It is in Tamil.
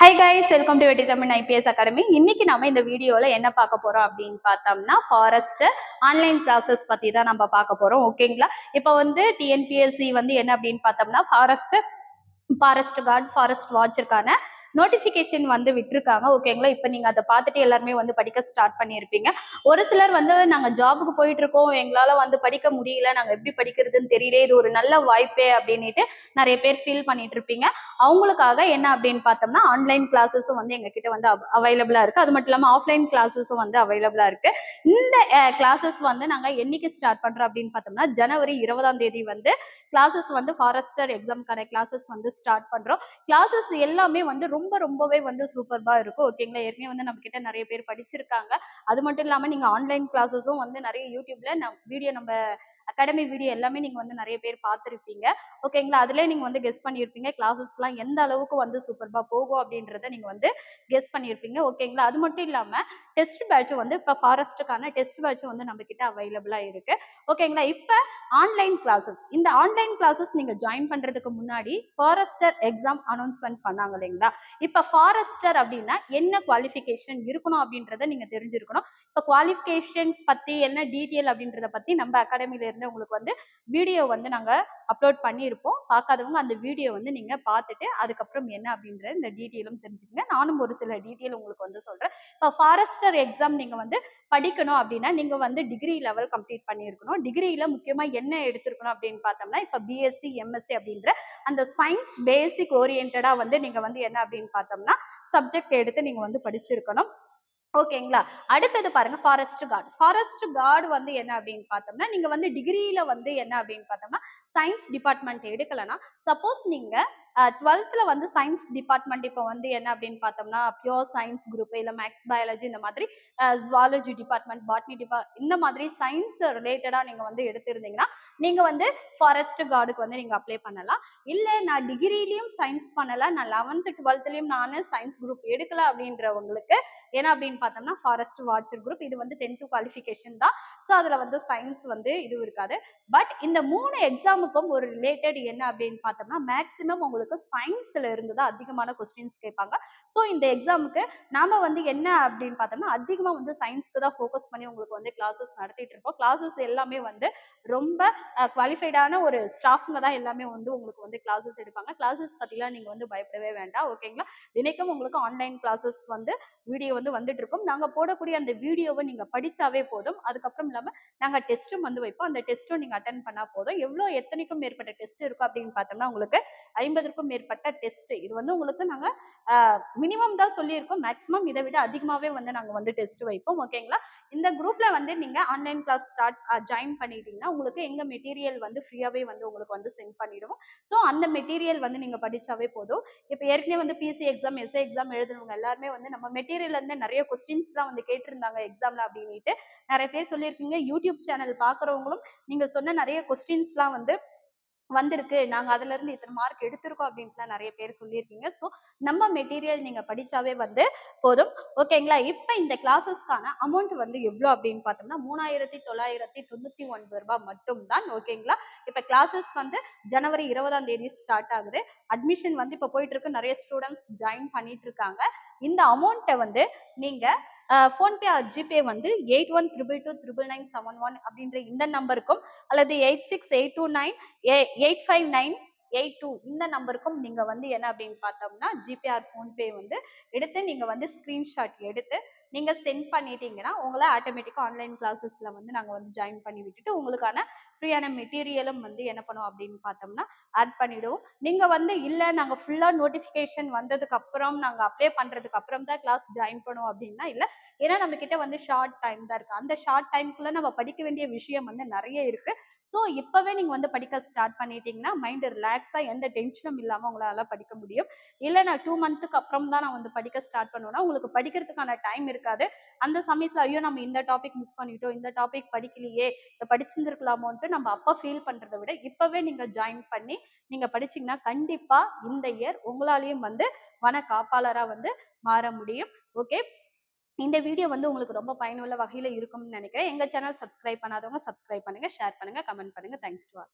ஹை கைஸ் வெல்கம் டு வெட்டி தமிழ் ஐபிஎஸ் அகாடமி இன்னைக்கு நம்ம இந்த வீடியோல என்ன பார்க்க போறோம் அப்படின்னு பார்த்தோம்னா ஃபாரஸ்ட் ஆன்லைன் கிளாஸஸ் பத்தி தான் நம்ம பார்க்க போறோம் ஓகேங்களா இப்போ வந்து டிஎன்பிஎஸ்சி வந்து என்ன அப்படின்னு பார்த்தோம்னா ஃபாரஸ்ட் ஃபாரஸ்ட் கார்டு ஃபாரஸ்ட் வாட்சருக்கான நோட்டிஃபிகேஷன் வந்து விட்டுருக்காங்க. ஓகேங்களா இப்போ நீங்கள் அதை பார்த்துட்டு எல்லாருமே வந்து படிக்க ஸ்டார்ட் பண்ணியிருப்பீங்க ஒரு சிலர் வந்து நாங்கள் ஜாபுக்கு போயிட்டு இருக்கோம். எங்களால் வந்து படிக்க முடியல. நாங்கள் எப்படி படிக்கிறதுன்னு தெரியல. இது ஒரு நல்ல வாய்ப்பே அப்படின்ட்டு நிறைய பேர் ஃபீல் பண்ணிட்டு இருப்பீங்க. அவங்களுக்காக என்ன அப்படின்னு பார்த்தோம்னா ஆன்லைன் கிளாஸஸும் வந்து எங்ககிட்ட வந்து அவைலபிளாக இருக்குது அது மட்டும் இல்லாமல் ஆஃப்லைன் கிளாஸஸும் வந்து அவைலபிளாக இருக்குது இந்த கிளாஸஸ் வந்து நாங்கள் என்னைக்கு ஸ்டார்ட் பண்ணுறோம் அப்படின்னு பார்த்தோம்னா ஜனவரி இருபதாம் தேதி வந்து கிளாஸஸ் வந்து ஃபாரஸ்டர் எக்ஸாம்க்கான கிளாஸஸ் வந்து ஸ்டார்ட் பண்ணுறோம் கிளாஸஸ் எல்லாமே வந்து ரொம்ப ரொம்பவே வந்து சூப்பர்பா இருக்கும். ஓகேங்களா ஏற்கனவே வந்து நம்ம கிட்ட நிறைய பேர் படிச்சிருக்காங்க. அது மட்டும் இல்லாம நீங்க ஆன்லைன் கிளாஸஸும் வந்து நிறைய யூடியூப்ல வீடியோ நம்ம அகாடமி வீடியோ எல்லாமே நீங்க வந்து நிறைய பேர் பார்த்துருப்பீங்க. ஓகேங்களா அதுல நீங்க வந்து கெஸ் பண்ணியிருப்பீங்க கிளாஸஸ்லாம் எந்த அளவுக்கு வந்து சூப்பர்பா போகும் அப்படின்றத நீங்க வந்து கெஸ் பண்ணியிருப்பீங்க ஓகேங்களா அது மட்டும் இல்லாம டெஸ்ட் பேட்ச் வந்து இப்போ ஃபாரஸ்ட்டுக்கான டெஸ்ட் பேட்ச் வந்து நம்ம கிட்ட அவைலபிளா இருக்கு. ஓகேங்களா இப்போ ஆன்லைன் கிளாஸஸ் இந்த ஆன்லைன் கிளாஸஸ் நீங்க ஜாயின் பண்றதுக்கு முன்னாடி ஃபாரஸ்டர் எக்ஸாம் அனௌன்ஸ்மெண்ட் பண்ணாங்க இல்லைங்களா? இப்போ ஃபாரஸ்டர் அப்படின்னா என்ன குவாலிஃபிகேஷன் இருக்கணும் அப்படின்றத நீங்க தெரிஞ்சிருக்கணும். இப்போ குவாலிஃபிகேஷன் பத்தி என்ன டீட்டெயில் அப்படின்றத பத்தி நம்ம அகாடமியில இருந்து உங்களுக்கு வந்து வீடியோ வந்து நாங்க அப்லோட் பண்ணியிருப்போம். பார்க்காதவங்க அந்த வீடியோ வந்து நீங்க பார்த்துட்டு அதுக்கப்புறம் என்ன அப்படின்ற இந்த டீட்டெயிலும் தெரிஞ்சுக்கங்க. நானும் ஒரு சில டீட்டெயில் உங்களுக்கு வந்து சொல்றேன். இப்போ ஃபாரஸ்டர் எக்ஸாம் நீங்க வந்து படிக்கணும் அப்படின்னா நீங்க வந்து டிகிரி லெவல் கம்ப்ளீட் பண்ணியிருக்கணும். டிகிரியில முக்கியமா என்ன எடுத்திருக்கணும் அப்படின்னு பார்த்தோம்னா இப்போ பிஎஸ்சி எம்எஸ்சி அப்படின்ற அந்த சயின்ஸ் பேசிக் ஓரியன்டா வந்து நீங்க வந்து என்ன அப்படின்னு பார்த்தோம்னா சப்ஜெக்ட் எடுத்து நீங்க வந்து படிச்சிருக்கணும். ஓகேங்களா? அடுத்தது பாருங்க ஃபாரஸ்ட் கார்டு ஃபாரஸ்ட் கார்டு வந்து என்ன அப்படின்னு பார்த்தோம்னா நீங்க வந்து டிகிரியில வந்து என்ன அப்படின்னு பார்த்தோம்னா சயின்ஸ் டிபார்ட்மெண்ட் எடுக்கலன்னா சப்போஸ் நீங்க டுவெல்த்தில் வந்து சயின்ஸ் டிபார்ட்மெண்ட் இப்போ வந்து என்ன அப்படின்னு பார்த்தோம்னா பியோர் சயின்ஸ் குரூப் இல்லை மேக்ஸ் பயாலஜி இந்த மாதிரி ஜுவாலஜி டிபார்ட்மெண்ட் பாட்னி டிபார்ட் இந்த மாதிரி சயின்ஸ் ரிலேட்டடாக நீங்கள் வந்து எடுத்திருந்தீங்கன்னா நீங்கள் வந்து ஃபாரஸ்ட் கார்டுக்கு வந்து நீங்கள் அப்ளை பண்ணலாம். இல்லை நான் டிகிரிலையும் சயின்ஸ் பண்ணலை நான் லெவன்த்து டுவெல்த்துலேயும் நான் சயின்ஸ் குரூப் எடுக்கல அப்படின்றவங்களுக்கு என்ன அப்படின்னு பார்த்தோம்னா ஃபாரஸ்ட் வாட்சர் குரூப் இது வந்து டென்த்து குவாலிஃபிகேஷன் தான். ஸோ அதில் வந்து சயின்ஸ் வந்து இது இருக்காது. பட் இந்த மூணு எக்ஸாமுக்கும் ஒரு ரிலேட்டட் என்ன அப்படின்னு பார்த்தோம்னா மேக்ஸிமம் உங்களுக்கு சயின்ஸில் இருந்து தான் அதிகமான கொஸ்டின்ஸ் கேட்பாங்க. ஸோ இந்த எக்ஸாமுக்கு நாம் வந்து என்ன அப்படின்னு பார்த்தோம்னா அதிகமாக வந்து சயின்ஸ்க்கு தான் ஃபோக்கஸ் பண்ணி உங்களுக்கு வந்து கிளாஸஸ் நடத்திட்டு இருப்போம் கிளாஸஸ் எல்லாமே வந்து ரொம்ப குவாலிஃபைடான ஒரு ஸ்டாஃப்ங்க தான் எல்லாமே வந்து உங்களுக்கு வந்து கிளாஸஸ் எடுப்பாங்க. கிளாஸஸ் பற்றிலாம் நீங்கள் வந்து பயப்படவே வேண்டாம் ஓகேங்களா தினைக்கும் உங்களுக்கு ஆன்லைன் கிளாஸஸ் வந்து வீடியோ வந்து வந்துட்டு இருக்கும். நாங்கள் போடக்கூடிய அந்த வீடியோவை நீங்கள் படித்தாவே போதும். அதுக்கப்புறம் இல்லாமல் நாங்கள் டெஸ்ட்டும் வந்து வைப்போம். அந்த டெஸ்ட்டும் நீங்கள் அட்டன் பண்ணால் போதும். எவ்வளோ எத்தனைக்கும் மேற்பட்ட டெஸ்ட் இருக்கும் அப்படின்னு பார்த்தோம்னா உங்களுக்கு ஐம்பதுக்கும் மேற்பட்ட டெஸ்ட் இது வந்து உங்களுக்கு நாங்கள் மினிமம் தான் சொல்லியிருக்கோம். மேக்ஸிமம் இதை விட அதிகமாகவே வந்து நாங்கள் வந்து டெஸ்ட் வைப்போம். ஓகேங்களா இந்த குரூப்ல வந்து நீங்க ஆன்லைன் கிளாஸ் ஸ்டார்ட் ஜாயின் பண்ணிட்டீங்கன்னா உங்களுக்கு எங்க மெட்டீரியல் வந்து ஃப்ரீயாகவே வந்து உங்களுக்கு வந்து சென்ட் பண்ணிடுவோம். ஸோ அந்த மெட்டீரியல் வந்து நீங்க படிச்சாவே போதும். இப்போ ஏற்கனவே வந்து பிசி எக்ஸாம் எஸ்ஏ எக்ஸாம் எழுதுனவங்க எல்லாருமே வந்து நம்ம மெட்டீரியல் இருந்து நிறைய கொஸ்டின்ஸ் தான் வந்து கேட்டிருந்தாங்க எக்ஸாம்ல அப்படின்ட்டு நிறைய பேர் சொல்லியிருக்கீங்க. யூடியூப் சேனல் பாக்குறவங்களும் நீங்க சொன்ன நிறைய கொஸ்டின்ஸ்லாம் வந்து வந்திருக்கு. நாங்கள் அதுலேருந்து இத்தனை மார்க் எடுத்திருக்கோம் அப்படின்ட்டுலாம் நிறைய பேர் சொல்லியிருக்கீங்க. ஸோ நம்ம மெட்டீரியல் நீங்கள் படித்தாவே வந்து போதும். ஓகேங்களா இப்போ இந்த கிளாஸஸ்க்கான அமௌண்ட் வந்து எவ்வளோ அப்படின்னு பார்த்தோம்னா மூணாயிரத்தி தொள்ளாயிரத்தி தொண்ணூற்றி ஒன்பது ரூபாய் மட்டும்தான். ஓகேங்களா இப்போ கிளாஸஸ் வந்து ஜனவரி இருபதாம் தேதி ஸ்டார்ட் ஆகுது. அட்மிஷன் வந்து இப்போ போயிட்டு இருக்கு. நிறைய ஸ்டூடெண்ட்ஸ் ஜாயின் பண்ணிட்டு இருக்காங்க. இந்த அமௌண்ட்டை வந்து நீங்கள் ஃபோன்பே ஆர் ஜிபே வந்து eight one triple two triple nine seven one அப்படின்ற இந்த நம்பருக்கும் அல்லது eight six eight two nine eight five nine eight two இந்த நம்பருக்கும் நீங்கள் வந்து என்ன அப்படின்னு பார்த்தோம்னா ஜிபே ஆர் ஃபோன்பே வந்து எடுத்து நீங்கள் வந்து ஸ்க்ரீன்ஷாட் எடுத்து நீங்கள் சென்ட் பண்ணிட்டீங்கன்னா உங்களை ஆட்டோமேட்டிக்காக ஆன்லைன் கிளாஸஸில் வந்து நாங்கள் வந்து ஜாயின் பண்ணி விட்டுட்டு உங்களுக்கான ஃப்ரீயான மெட்டீரியலும் வந்து என்ன பண்ணுவோம் அப்படின்னு பார்த்தோம்னா ஆட் பண்ணிவிடுவோம் நீங்கள் வந்து இல்லை நாங்கள் ஃபுல்லாக நோட்டிஃபிகேஷன் வந்ததுக்கு அப்புறம் நாங்கள் அப்ளை பண்ணுறதுக்கு அப்புறம் தான் கிளாஸ் ஜாயின் பண்ணுவோம் அப்படின்னா இல்லை ஏன்னா நம்மக்கிட்ட வந்து ஷார்ட் டைம் தான் இருக்குது அந்த ஷார்ட் டைம்குள்ளே நம்ம படிக்க வேண்டிய விஷயம் வந்து நிறைய இருக்குது ஸோ இப்போவே நீங்கள் வந்து படிக்க ஸ்டார்ட் பண்ணிட்டீங்கன்னா மைண்டு ரிலாக்ஸாக எந்த டென்ஷனும் இல்லாமல் உங்களால் படிக்க முடியும். இல்லை நான் டூ மந்த்துக்கு அப்புறம் தான் நான் வந்து படிக்க ஸ்டார்ட் பண்ணுவேன்னா உங்களுக்கு படிக்கிறதுக்கான டைம் இருக்காது. அந்த சமயத்தில் ஐயோ நம்ம இந்த டாபிக் மிஸ் பண்ணிட்டோம் இந்த டாபிக் படிக்கலையே இதை படிச்சிருந்துருக்கலாமோன்ட்டு நம்ம அப்போ ஃபீல் பண்ணுறதை விட இப்போவே நீங்கள் ஜாயின் பண்ணி நீங்கள் படிச்சிங்கன்னா கண்டிப்பாக இந்த இயர் உங்களாலேயும் வந்து வன காப்பாளராக வந்து மாற முடியும். ஓகே இந்த வீடியோ வந்து உங்களுக்கு ரொம்ப பயனுள்ள வகையில் இருக்கும்னு நினைக்கிறேன். எங்கள் சேனல் சப்ஸ்கிரைப் பண்ணாதவங்க சப்ஸ்கிரைப் பண்ணுங்கள் ஷேர் பண்ணுங்கள் கமெண்ட் பண்ணுங்கள் தேங்க்ஸ் டு ஆல்